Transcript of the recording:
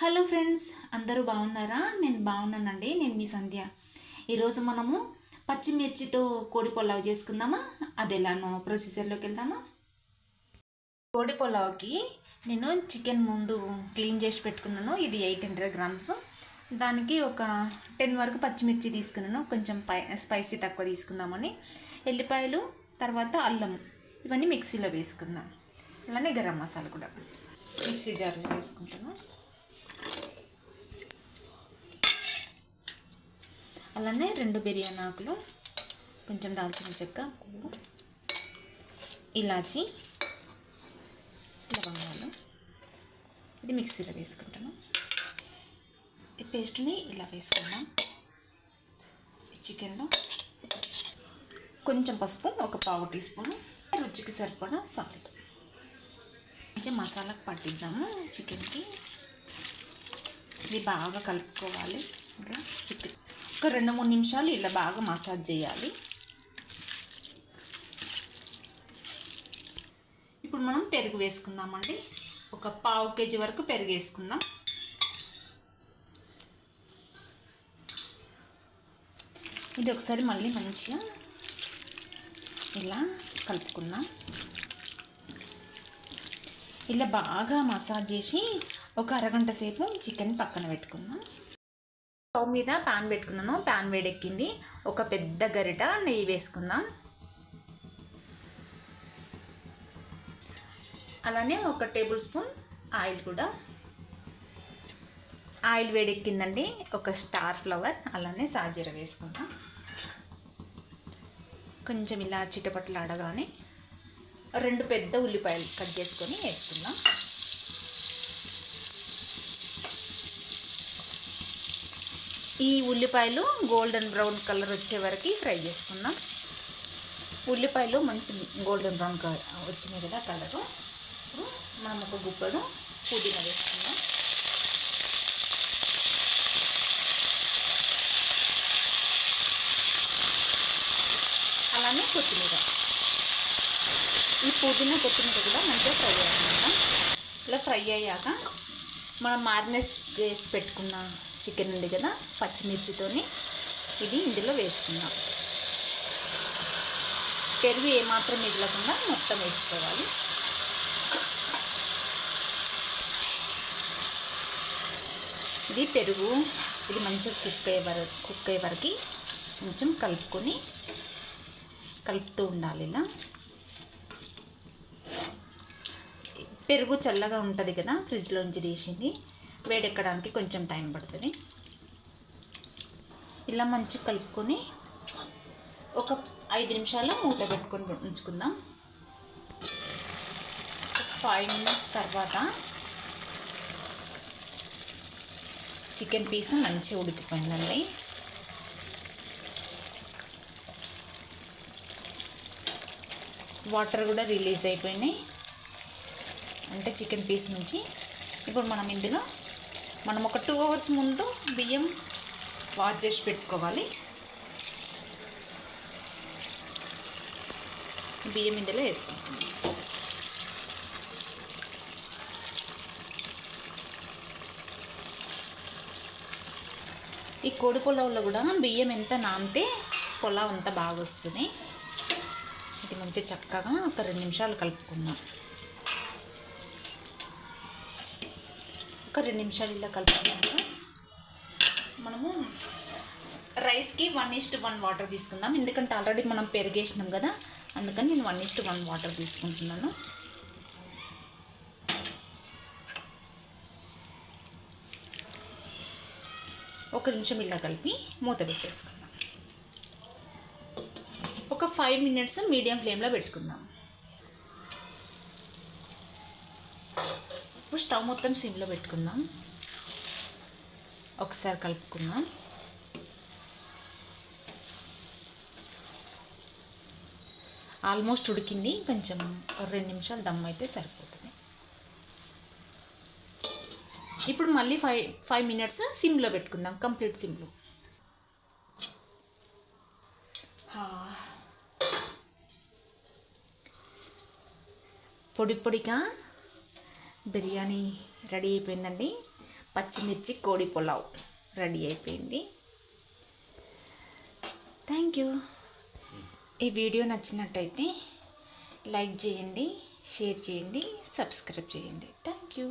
Hello friends అందరూ బాగున్నారా? నేను బాగున్నానండి నేను మీ సంధ్య. ఈరోజు మనము పచ్చిమిర్చితో కోడి పులావ్ చేసుకుందామా? అది ఎలానో ప్రొసీజర్లోకి వెళ్దామా? కోడి పొలావ్కి నేను చికెన్ ముందు క్లీన్ చేసి పెట్టుకున్నాను ఇది ఎయిట్ హండ్రెడ్ గ్రామ్స్. దానికి ఒక టెన్ వరకు పచ్చిమిర్చి తీసుకున్నాను కొంచెం పై స్పైసీ తక్కువ తీసుకుందామని. ఎల్లిపాయలు తర్వాత అల్లం ఇవన్నీ మిక్సీలో వేసుకుందాం. అలానే గరం మసాలా కూడా. మిక్సీ జార్లో వేసుకుంటాను. అలానే రెండు బిర్యానీ ఆకులు కొంచెం దాల్చిన చెక్క పువ్వు ఇలాచి లవంగాలు. ఇది మిక్సీలో వేసుకుంటాను. ఈ పేస్ట్ని ఇలా వేసుకుందాం. చికెన్లో కొంచెం పసుపు ఒక పావు టీ స్పూన్ రుచికి సరిపడా సాల్ట్. కొంచెం మసాలాకు పట్టిద్దాము చికెన్కి. ఇది బాగా కలుపుకోవాలి. ఇంకా చికెన్ ఒక రెండు మూడు నిమిషాలు ఇలా బాగా మసాజ్ చేయాలి. ఇప్పుడు మనం పెరుగు వేసుకుందామండి. ఒక పావు కేజీ వరకు పెరుగు వేసుకుందాం. ఇది ఒకసారి మళ్ళీ మంచిగా ఇలా కలుపుకుందాం. ఇలా బాగా మసాజ్ చేసి ఒక అరగంట సేపు చికెన్ పక్కన పెట్టుకుందాం. స్టవ్ మీద ప్యాన్ పెట్టుకున్నాను. ప్యాన్ వేడెక్కింది. ఒక పెద్ద గరిట నెయ్యి వేసుకుందాం. అలానే ఒక టేబుల్ స్పూన్ ఆయిల్ కూడా. ఆయిల్ వేడెక్కిందండి. ఒక స్టార్ ఫ్లవర్. అలానే సాజీర వేసుకుందాం. కొంచెం ఇలా చిటపట్లు ఆడగానే రెండు పెద్ద ఉల్లిపాయలు కట్ చేసుకొని వేసుకుందాం. ఈ ఉల్లిపాయలు గోల్డెన్ బ్రౌన్ కలర్ వచ్చే వరకు ఫ్రై చేసుకుందాం. ఉల్లిపాయలు మంచి గోల్డెన్ బ్రౌన్ కలర్ వచ్చినాయి కదా కలరు. ఇప్పుడు మనం ఒక గుప్పడు పుదీనా వేసుకుందాం. అలానే కొత్తిమీర. ఈ పుదీనా కొత్తిమీర కూడా మంచిగా ఫ్రై అయ్యాక ఇలా ఫ్రై అయ్యాక మనం మ్యారినేట్ చేసి పెట్టుకున్నాం చికెన్ ఉంది కదా పచ్చిమిర్చితోని ఇది ఇందులో వేసుకుందాం. పెరుగు ఏమాత్రం మిగలకుండా మొత్తం వేసుకోవాలి. ఇది పెరుగు ఇది మంచిగా కుక్ అయ్యే వరకు కుక్ అయ్యే వరకు కొంచెం కలుపుకొని కలుపుతూ ఉండాలి ఇలా. పెరుగు చల్లగా ఉంటుంది కదా ఫ్రిడ్జ్లోంచి తీసింది. వేడెక్కడానికి కొంచెం టైం పడుతుంది. ఇలా మంచిగా కలుపుకొని ఒక ఐదు నిమిషాలు మూత పెట్టుకొని ఉంచుకుందాం. ఫైవ్ మినిట్స్ తర్వాత చికెన్ పీస్ మంచిగా ఉడికిపోయిందండి. వాటర్ కూడా రిలీజ్ అయిపోయినాయి. అంటే చికెన్ పీస్ నుంచి ఇప్పుడు మనం ఇందులో మనం ఒక టూ అవర్స్ ముందు బియ్యం వాష్ చేసి పెట్టుకోవాలి. బియ్యం ఇందులో వేసుకుంటాం ఈ కోడి పులావ్లో కూడా బియ్యం ఎంత నానితే పొలావు అంత బాగా వస్తుంది. ఇది మంచి చక్కగా ఒక రెండు నిమిషాలు కలుపుకుందాం. ఒక రెండు నిమిషాలు ఇలా కలుపుకున్నాక మనము రైస్కి వన్ ఈస్ట్ వన్ వాటర్ తీసుకుందాం. ఎందుకంటే ఆల్రెడీ మనం పెరిగేసినాం కదా అందుకని నేను వన్ ఈస్ట్ వన్ వాటర్ తీసుకుంటున్నాను. ఒక నిమిషం ఇలా కలిపి మూత పెట్టేసుకుందాం. ఒక ఫైవ్ మినిట్స్ మీడియం ఫ్లేమ్లో పెట్టుకుందాం. ఇప్పుడు స్టవ్ మొత్తం సిమ్లో పెట్టుకుందాం. ఒకసారి కలుపుకుందాం. ఆల్మోస్ట్ ఉడికింది. కొంచెం రెండు నిమిషాలు దమ్ అయితే సరిపోతుంది. ఇప్పుడు మళ్ళీ ఫైవ్ ఫైవ్ మినిట్స్ సిమ్లో పెట్టుకుందాం. కంప్లీట్ సిమ్లో. పొడి పొడిగా బిర్యానీ రెడీ అయిపోయిందండి. పచ్చిమిర్చి కోడి పులావ్ రెడీ అయిపోయింది. Thank you. ఈ వీడియో నచ్చినట్టయితే లైక్ చేయండి షేర్ చేయండి సబ్స్క్రైబ్ చేయండి. Thank you.